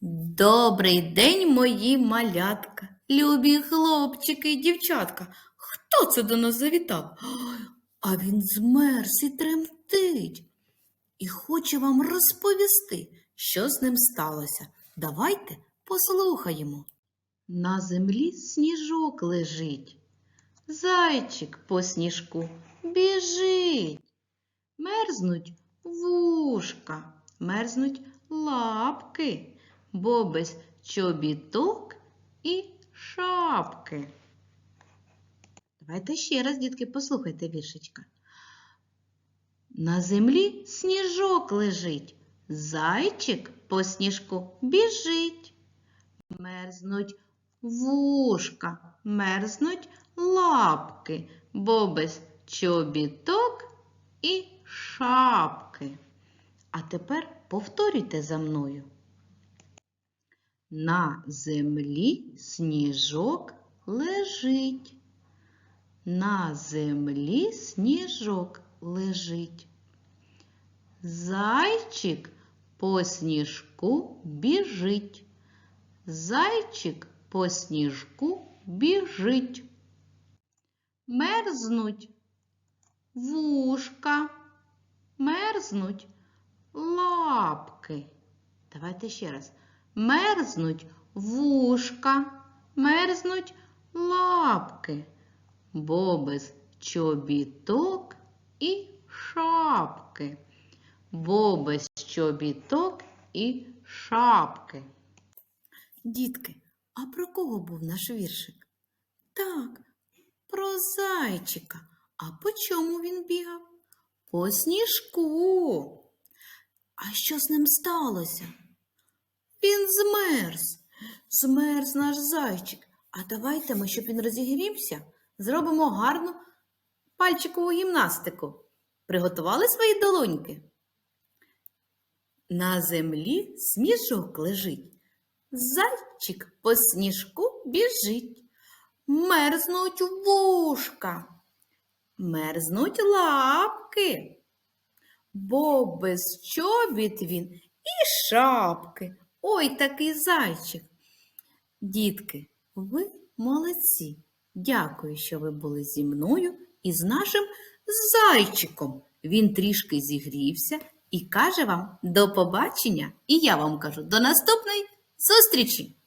Добрий день, мої малятка, любі хлопчики і дівчатка. Хто це до нас завітав? А він змерз і тремтить. І хоче вам розповісти, що з ним сталося. Давайте послухаємо. На землі сніжок лежить. Зайчик по сніжку біжить. Мерзнуть вушка, мерзнуть лапки, бо без чобіток і шапки. Давайте ще раз, дітки, послухайте віршечка. На землі сніжок лежить, зайчик по сніжку біжить. Мерзнуть вушка, мерзнуть лапки, бо без чобіток і шапки. А тепер повторюйте за мною. На землі сніжок лежить. На землі сніжок лежить. Зайчик по сніжку біжить. Зайчик по сніжку біжить. Мерзнуть вушка, мерзнуть лапки. Давайте ще раз. Мерзнуть вушка, мерзнуть лапки, бо без чобіток і шапки. Бо без чобіток і шапки. Дітки, а про кого був наш віршик? Так, про зайчика. А по чому він бігав? По сніжку. А що з ним сталося? Змерз. Змерз наш зайчик. А давайте ми, щоб він розігрівся, зробимо гарну пальчикову гімнастику. Приготували свої долоньки? На землі сніжок лежить. Зайчик по сніжку біжить. Мерзнуть вушка, мерзнуть лапки, бо без чобіт він і шапки. Ой, такий зайчик. Дітки, ви молодці. Дякую, що ви були зі мною і з нашим зайчиком. Він трішки зігрівся і каже вам до побачення. І я вам кажу до наступної зустрічі!